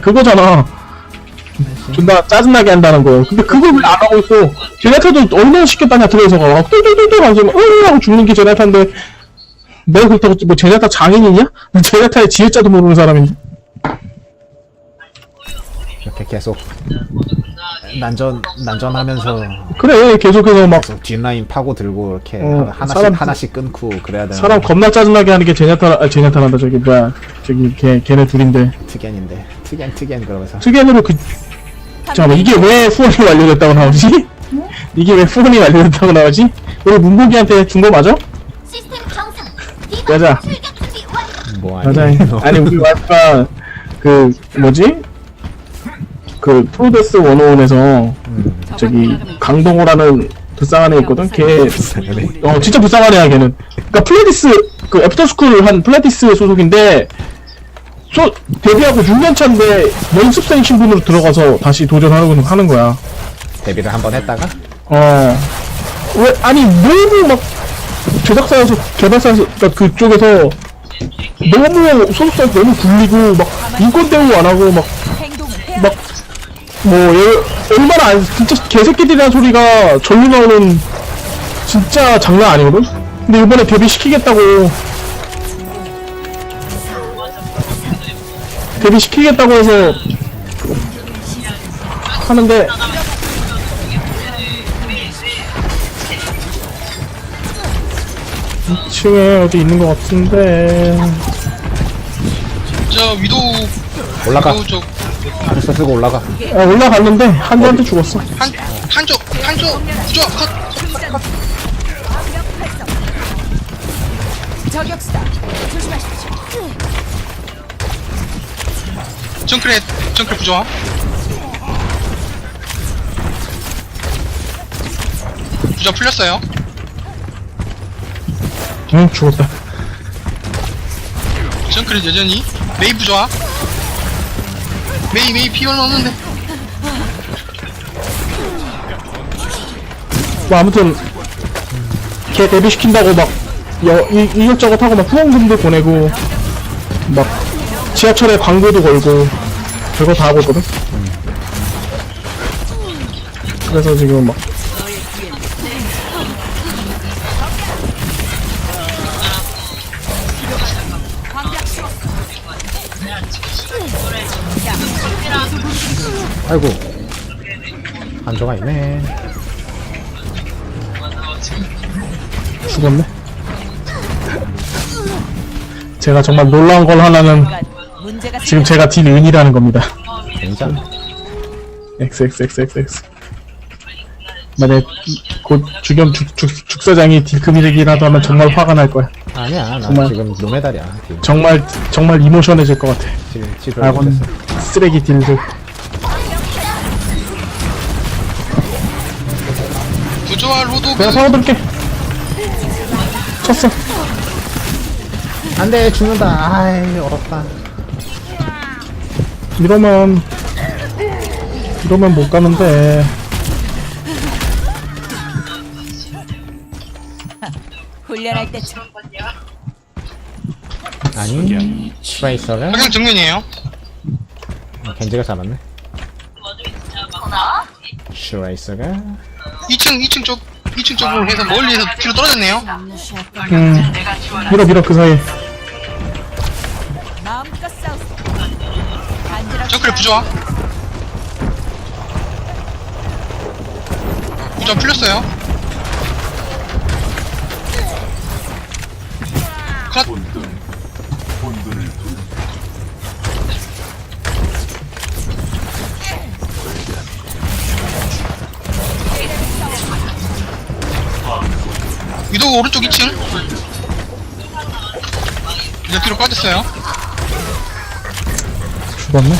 그거잖아. 존나 짜증나게 한다는 거. 근데 그걸 왜 안 하고 있어? 제네타도 얼마나 시켰다냐 들어서가 막 똘똘똘똘 하면서 막 으으 하고 죽는 게 제네타인데. 내가 그렇다고 뭐 제네타 장인이냐? 제네타의 지혜자도 모르는 사람인데 이렇게 계속 난전 난전하면서 그래 계속해서 막 계속 뒷라인 파고 들고 이렇게 어, 하나씩 사람- 하나씩 끊고 그래야 되는 사람 겁나 짜증나게 하는 게 제네타 아 제네타란다 저기 뭐야 저기 걔 걔네 둘인데 특이한인데 특이한 특이한 그러면서 특이한으로 그 잠깐만 이게 왜 후원이 완료됐다고 나오지? 이게 왜 후원이 완료됐다고 나오지? 우리 문복이한테 준 거 맞아? 시스템 정상. 맞아. 출격 준비 완료. 뭐 맞아. 아니 아니 우리 와이프가 그 뭐지? 그 프로데스 101에서 음, 저기 강동호라는 불쌍한 애 있거든. 걔. 어 진짜 불쌍한 애야 걔는. 그러니까 플레디스 그 애프터스쿨 한 플레디스 소속인데 소 데뷔하고 6년 차인데 연습생 신분으로 들어가서 다시 도전하는 하는 거야. 데뷔를 한 번 했다가 어. 왜, 아니, 너무 막, 제작사에서, 개발사에서, 그러니까 그쪽에서, 너무, 소속사 너무 굴리고, 막, 인권 대우 안 하고, 막, 막, 뭐, 얘, 얼마나 안, 진짜 개새끼들이라는 소리가 절로 나오는, 진짜 장난 아니거든? 근데 이번에 데뷔시키겠다고, 데뷔시키겠다고 해서, 하는데, 이층에 어디 있는 것 같은데. 저 위도 올라가. 위도 쪽한 알았어 쓰고 올라가. 아, 올라갔는데 한조한테 죽었어. 한쪽 한쪽. 구조 컷 정크렛 정크렛 부조화. 부조 풀렸어요. 응 죽었다. 정크렛 여전히. 메이 부조화 메이 메이 피 얼마 없는데. 뭐 아무튼 걔 데뷔시킨다고 막 여, 이, 이것저것 하고 막 후원금도 보내고 막 지하철에 광고도 걸고 별거 다 하고 있거든? 그래서 지금 막 아이고. 한조가 있네. 죽었네? 제가 정말 놀라운 걸 하나는 지금 제가 딜 은이라는 겁니다. 굉장히 XXXXX 만약 곧 주겸 죽, 죽, 죽사장이 딜금이라도 하면 정말 화가 날 거야. 아니야 나 정말. 지금 노메달이야 지금 정말 정말 이모션해질 것 같아. 지금 지금 아건 쓰레기 딜들 부조화 로드 내가 사와둘게. 쳤어. 안돼 죽는다. 아이 어렵다. 이러면 이러면 못 가는데. 훈련할 때처럼 아니 스트라이서가? 그냥 정면이에요. 겐지가 잡았네. 스트라이서가 2층 2층 쪽 2층 쪽으로 해서 멀리에서 뒤로 떨어졌네요. 음. 밀어 밀어 그 사이 마음껏 싸우세요. 간지럽지 정크렛 부조화. 부조화 풀렸어요. 컷 위도 오른쪽 2층 이제 뒤로 빠졌어요 죽었네.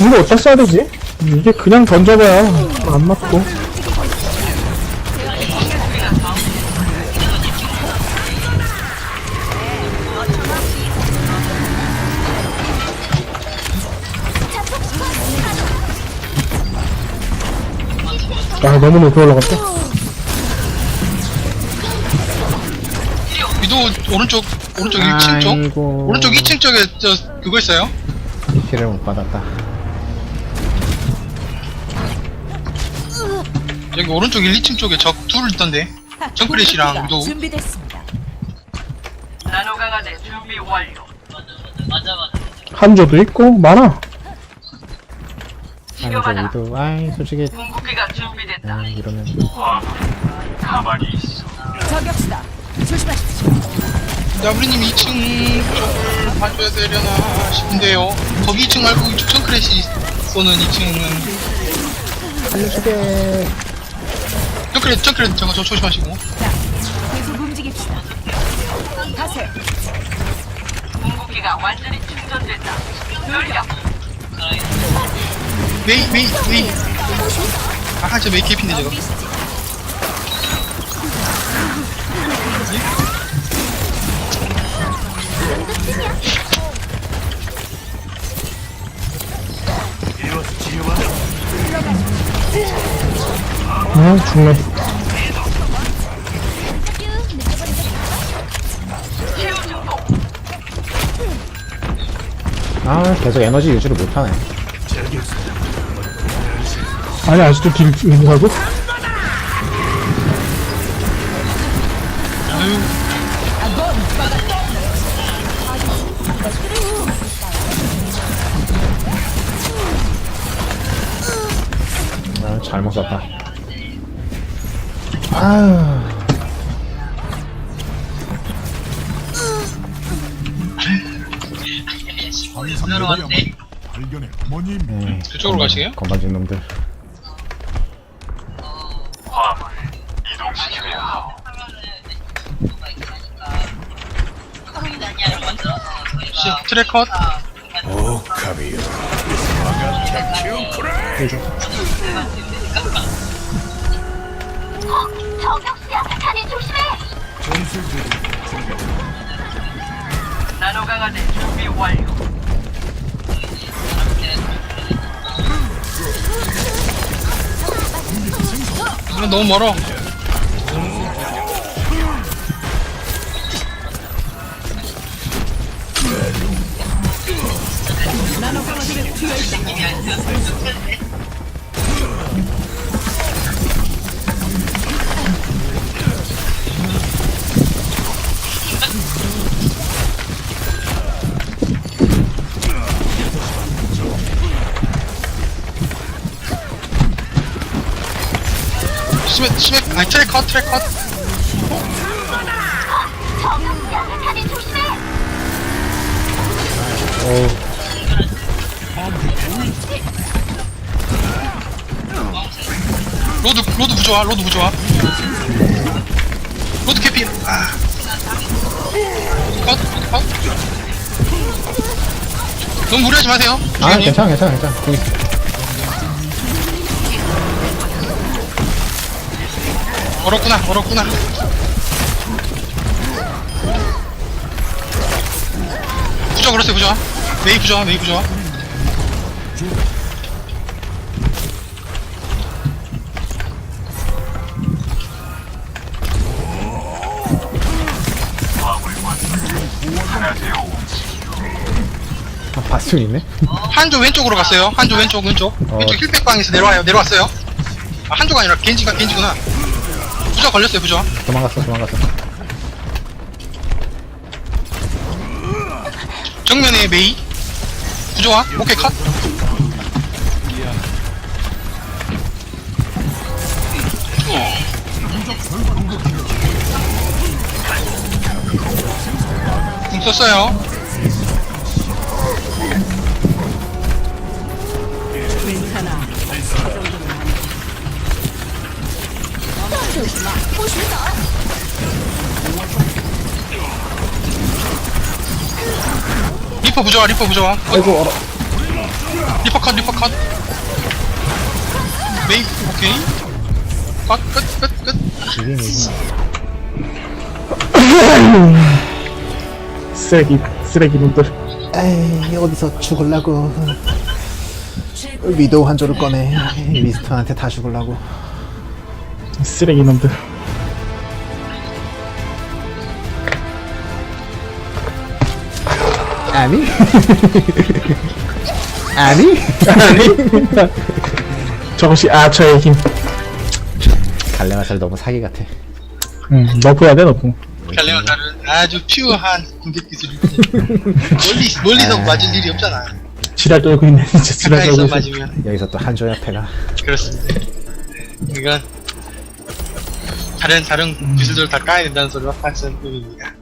이거 어디다 써야 되지? 이게 그냥 던져봐야 안 맞고 아 너무 높이 올라갔다. 위도 오른쪽 오른쪽 1층 쪽? 아이고. 오른쪽 2층 쪽에 저 그거 있어요? 피를 못 받았다. 여기 오른쪽 1, 2층 쪽에 적 둘 있던데. 공격기가 위도. 준비됐습니다. 한조도 있고 많아 아이고, 위도, 아이, 솔직히. 아, 이러면. 저격수다. 조심하십시오. 나브리님 2층 쪽을 봐줘야 되려나 싶은데요 거기 2층 말고 이쪽 정크렛이 쏘는 2층은 알려주게. 정크렛 정크렛 저거 저 조심하시고 자, 계속 움직입시다. 가세요. 메이 메이 메이. 아저 메이 개핀데 저거. 아 죽네. 아, 계속 에너지 유지를 못하네. 아니 아직도 길 인사고 아, 잘못 썼다. 아유. 발견해 어머님 네, 저쪽으로 가시게요? 건방진 놈들. 시- 트랙컷 저격수야 다리 조심해 이거 너무 멀어 심해 심해. 아니 트랙 컷 트랙컷. 저격수야 다리 조심해 로드 로드 부조화 로드 부조화. 로드 캐피. 아. 컷, 컷. 너무 무리하지 마세요. 아. 괜찮아, 괜찮아, 괜찮아. 거기 얼었구나 얼었구나. 부조화 그랬어요 부조 화 메이 부조화 메이 부조화 아, 바스온 있네? 한조 왼쪽으로 갔어요. 한조 왼쪽 왼쪽. 왼쪽 힐백 방에서 내려와요 내려왔어요. 아 한조가 아니라 겐지가 겐지구나. 부조화 걸렸어요 부조화. 도망갔어, 도망갔어. 정면에 메이 부조화? 오케이 컷. 궁 썼어요 리퍼 부조화 리퍼 부조화 아이고, 얼어. 리퍼 컷 리퍼 컷 메이 오케이 컷끝끝끝? 쓰레기 쓰레기 놈들 에이, 어디서 죽을라고. 위도우 한 조를 꺼내. 리스턴한테 다 죽을라고. 쓰레기 놈들. 아니? 아니? 아니? 저것이 아처의 힘. 갈래마살 너무 사기 같아. 응, 너프해야 돼, 너프. 갈레오타는 아주 퓨어한 공격 기술이 멀리 멀리서 맞을 일이 없잖아. 지랄 떨고 있네, 진짜 지랄 가까이서 떨고 있어. 맞으면 여기서 또 한조 협회가 그렇습니다. 이건 다른 다른 기술들 다 까야 된다는 소리가 팍슨 꿈입니다.